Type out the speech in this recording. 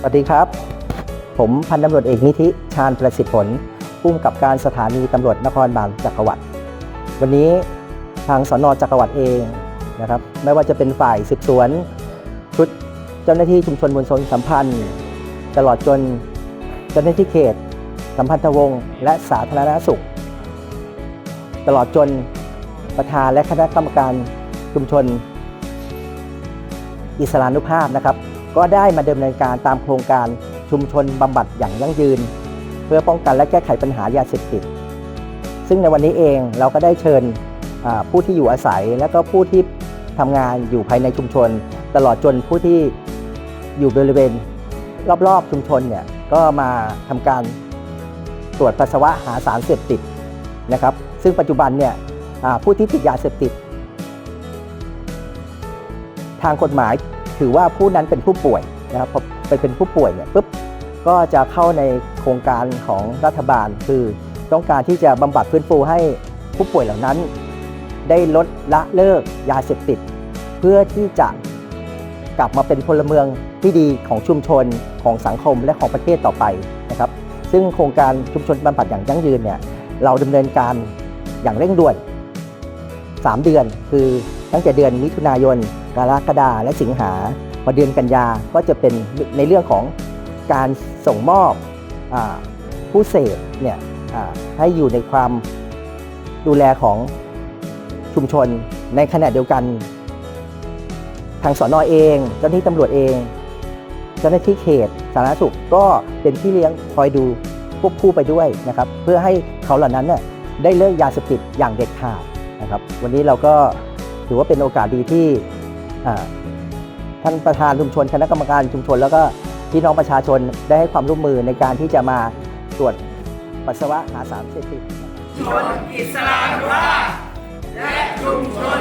สวัสดีครับ ผมพันตำรวจเอกนิธิชาญประสิทธิผลผู้กำกับการสถานีตำรวจนครบาลจักรวรรดิวันนี้ทางสนจักรวรรดิเองนะครับ ไม่ว่าจะเป็นฝ่ายสืบสวน ชุดเจ้าหน้าที่ชุมชนมวลชนสัมพันธ์ ตลอดจนเจ้าหน้าที่เขต สัมพันธวงศ์และสาธารณสุข ตลอดจนประธานและคณะกรรมการชุมชน อิสลานุภาพนะครับ ก็ได้มาดำเนินการตามโครงการชุมชนบำบัดอย่างยั่งยืน เพื่อป้องกันและแก้ไขปัญหายาเสพติด ซึ่งในวันนี้เองเราก็ได้เชิญผู้ที่อยู่อาศัย และก็ผู้ที่ทำงานอยู่ภายในชุมชน ตลอดจนผู้ที่อยู่บริเวณรอบๆชุมชนเนี่ยก็มาทำการตรวจปัสสาวะหาสารเสพติดนะครับ ซึ่งปัจจุบันเนี่ยผู้ที่ติดยาเสพติด ทางกฎหมาย ถือว่าผู้นั้นเป็นผู้ป่วยนะครับพอไปเป็นผู้ป่วยเนี่ยปุ๊บก็จะเข้าในโครงการของรัฐบาล คือต้องการที่จะบำบัดฟื้นฟูให้ผู้ป่วยเหล่านั้น ได้ลดละเลิกยาเสพติด เพื่อที่จะกลับมาเป็นพลเมืองที่ดีของชุมชนของสังคมและของประเทศต่อไปนะครับ ซึ่งโครงการชุมชนบำบัดอย่างยั่งยืนเนี่ยเราดำเนินการอย่างเร่งด่วน 3 เดือนคือตั้งแต่เดือนมิถุนายน กรกฎาและสิงหาพอเดือนกันยาก็จะเป็นในเรื่องของการส่งมอบอผู้เสพเนี่ยให้อยู่ในความดูแลของชุมชนในขณะเดียวกัน ทางสอนอเอง เจ้าหน้าที่ตำรวจเอง เจ้าหน้าที่เขตสาธารณสุขก็เป็นพี่เลี้ยงคอยดูควบคู่ไปด้วยนะครับ เพื่อให้เขาเหล่านั้นเนี่ยได้เลิกยาเสพติดอย่างเด็ดขาดนะครับ วันนี้เราก็ถือว่าเป็นโอกาสดีที่ ท่านประธานชุมชนคณะกรรมการชุมชน แล้วก็พี่น้องประชาชนได้ให้ความร่วมมือในการที่จะมาตรวจปัสสาวะหาสารเสพติดชนอิสลานุภาพและชุมชน